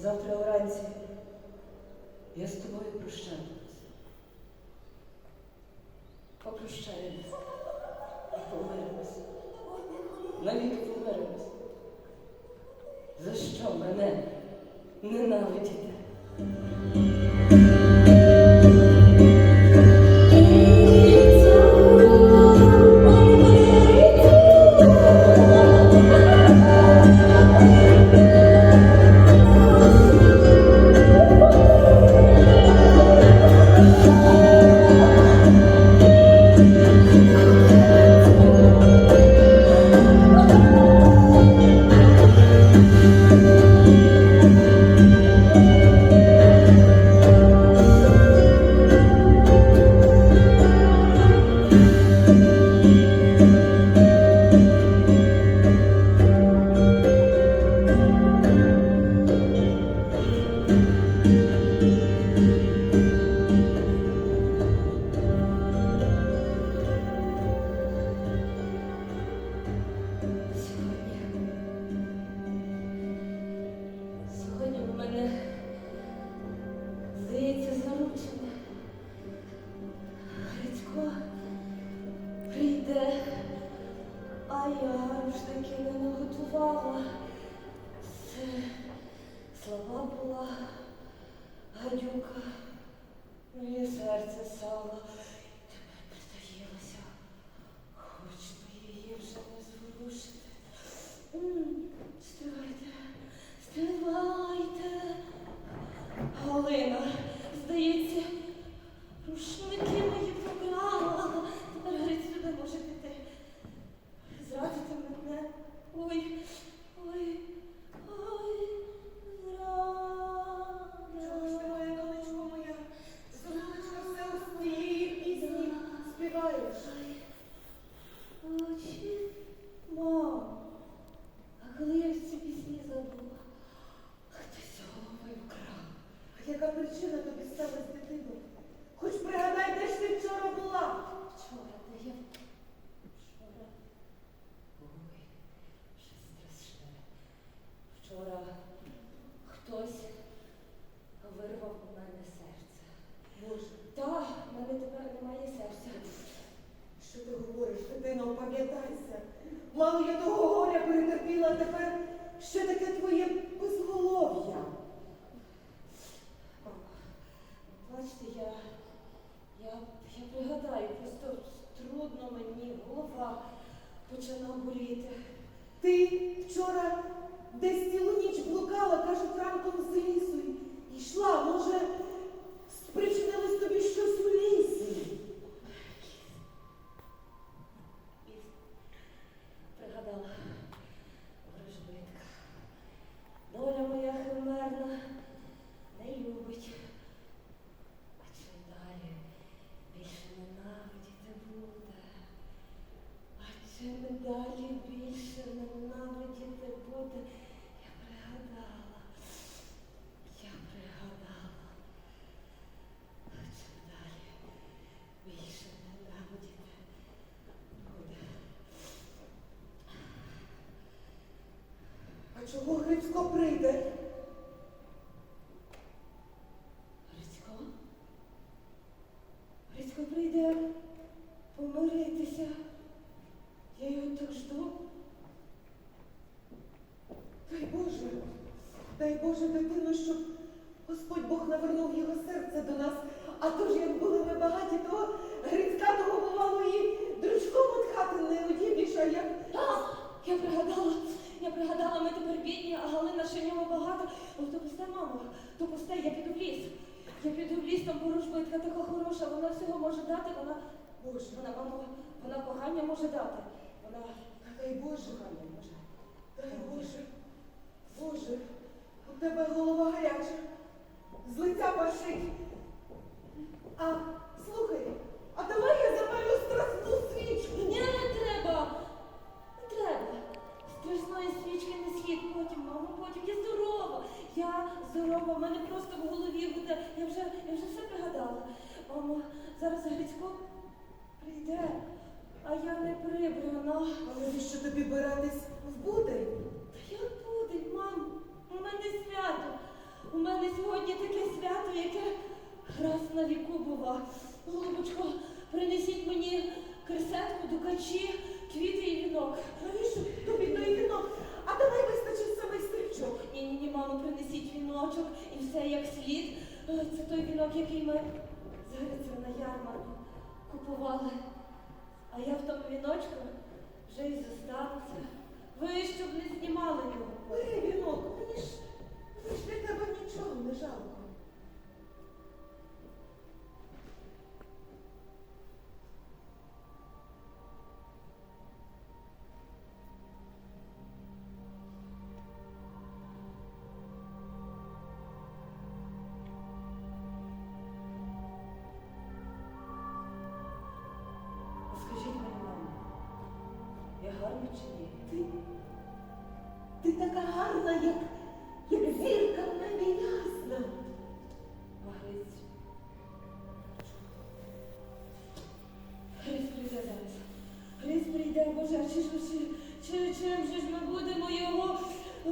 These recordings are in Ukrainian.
Завтра вранці я з тобою прощаюся. Попрощаємося і помиримося. Навіть помиримося. За що мене ненавидіти? Прийде, а я ж таки не наготувала. Це слова була гадюка, моє серце сало. Хоч би її вже не зворушити. 所以，所去。Голова почала боліти. Ти вчора десь цілу ніч блукала, кажуть, ранком з лісу. Йшла, може, спричинилось тобі щось у лісі. Пригадала ворожбитка. Доля моя химерна не любить. А чим далі більше ненавидіти буде. А чим далі більше ненавидіти буде. Я пригадала. Я пригадала. А чим далі більше ненавидіти буде. А чого Грицько прийде? Грицько? Грицько прийде помиритися. Я його так жду. Дай Боже, дай Боже, дитину, щоб Господь Бог навернув його серце до нас. А то ж, як були ми багаті, то Грицька того бувало і дручком від хати не одіб'єш, а як А, я пригадала, я пригадала, ми тепер бідні, а Галина ще нього багато. Ой, то пусте, мамо, то пусте, я піду в ліс. Я піду в ліс, там ворожбитка така хороша, вона всього може дати, вона, Боже, вона, мамо, вона кохання може дати. Вона дай Боже, кохання може. дай Боже, Боже, у тебе голова гаряча, з лиця пашить. А слухай, а давай я запалю страсну свічку. Ні, не треба. Не треба. Страшної свічки не слід потім, мамо, потім. Я здорова. Я здорова, в мене просто в голові буде. Я вже, я вже все пригадала. Мамо, зараз Грицько прийде, а я не прибрана. А навіщо тобі биратись в будень? Та як буде, мам? У мене свято. У мене сьогодні таке свято, яке раз на віку була. Голубочко, принесіть мені керсетку, дукачі, квіти і вінок. Навіщо тобі той вінок? А давай вистачить саме стрічок. Ні, ні, ні, мамо, принесіть віночок і все як слід. Е, це той вінок, який ми з на ярмарку купували. А я в тому віночку вже і зосталася. Ви щоб не гарна? Ти, ти така гарна, як, як зірка в небі ясна. Гриць? Гриць прийде зараз. Гриць прийде, Боже, чи ж чи, чи, чим же ж ми будемо його е,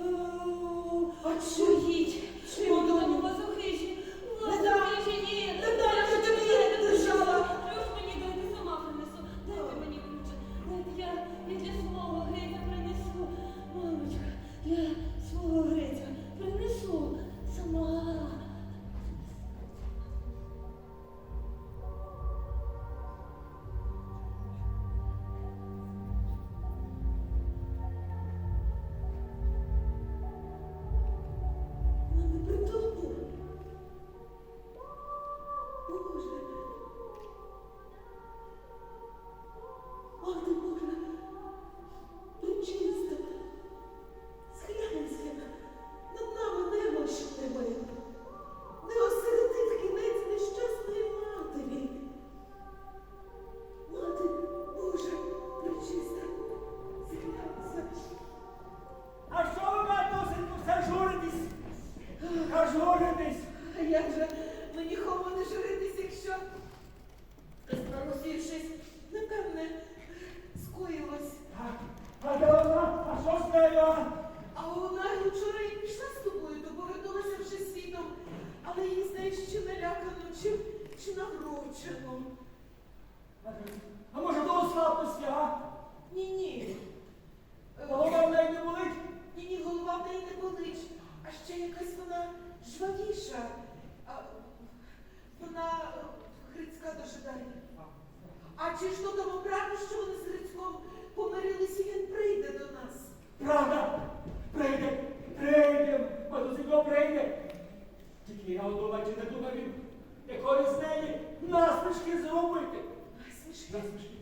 Насмішки.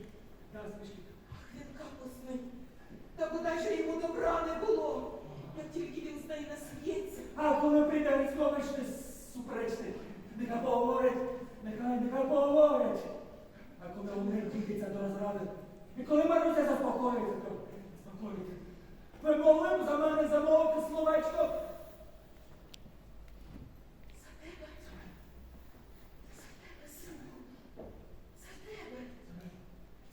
Насмішки, він капусний. Та бодай же йому добра не було, як тільки він з нею насміється. А коли прийде Грицькович суперечний, нехай поговорить, нехай, нехай поговорить. А коли вони дійдеться до розради, і коли Маруся заспокоїться, то заспокоїться. Ви могли б за мене замовити словечко? За тебе. За тебе, сину. За тебе.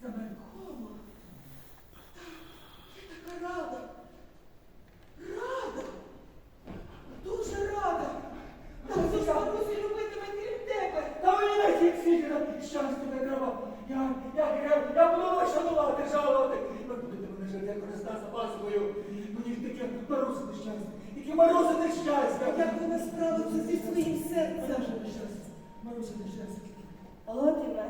За мене. Хома. Я така рада. Рада. Дуже рада. Та хто ж Марусю любитиме крім тебе? Та мені на цій світі на щастя не треба. Я, я, я, я буду вас шанувати, жалувати. Ви будете мене жити, як Христа за пасхою. Мені ж таке Маруся нещастя. Тільки щастя. Як вона справиться зі своїм серцем? Маруся щастя. Маруся нещастя. А от і мене.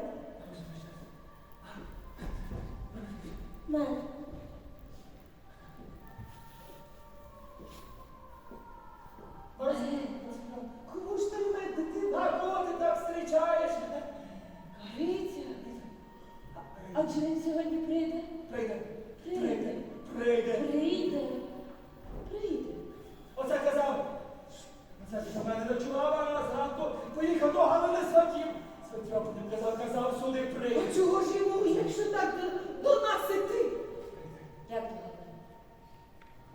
Мене. Маруся. Кому ж там мед, дитина? А кого ти так зустрічаєш? Гриця. А чи він сьогодні прийде? Прийде. Прийде. Прийде. Прийде. Прийде. Оце казав. Оце ти за мене ночував, а зранку поїхав до Галини Сватів. Сватів не казав, казав, сюди прийде. А чого ж йому, якщо так до, до нас іти? Як до Галини?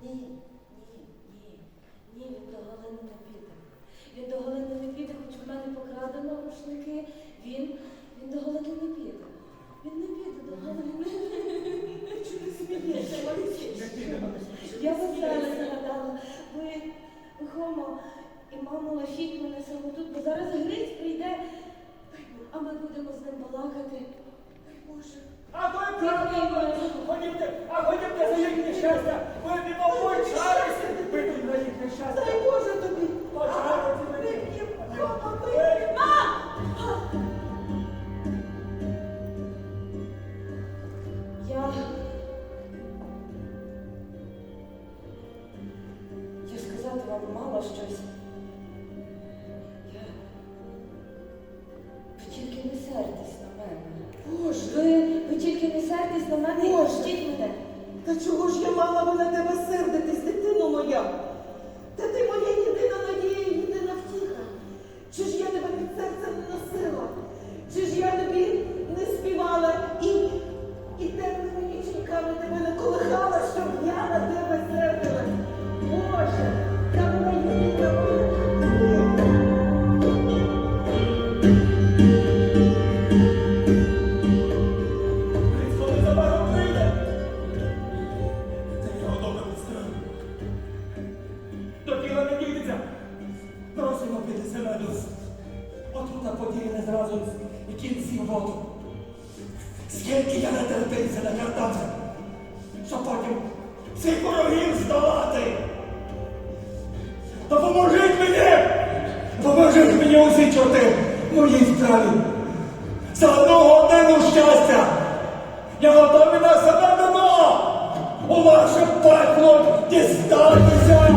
Ні, ні, ні. Ні, він до Галини не піде. Він до Галини не піде, хоч в мене покрадено рушники. Він, він до Галини не піде. Він не піде до Галини. Чи ти смієшся, Марусі? Не. Я вам зараз згадала. Ви, Хомо, і мама лишіть мене саме тут, бо зараз Гриць прийде. Дай а ми будемо з ним балакати. Боже. А ви правильно, ходімте, а ходімте за їхнє щастя, ви не чарися, випий на їхнє щастя. Дай Боже тобі. Сертесь на мене і Боже. пустіть мене. Та чого ж я мала би на тебе сердитись, дитино моя? Скільки я не картати, щоб потім всіх ворогів здолати. Допоможіть мені! Поможіть мені усі чорти в моїй справі. За одну годину щастя! Я готовий на себе дано! У ваше пекло дістатися!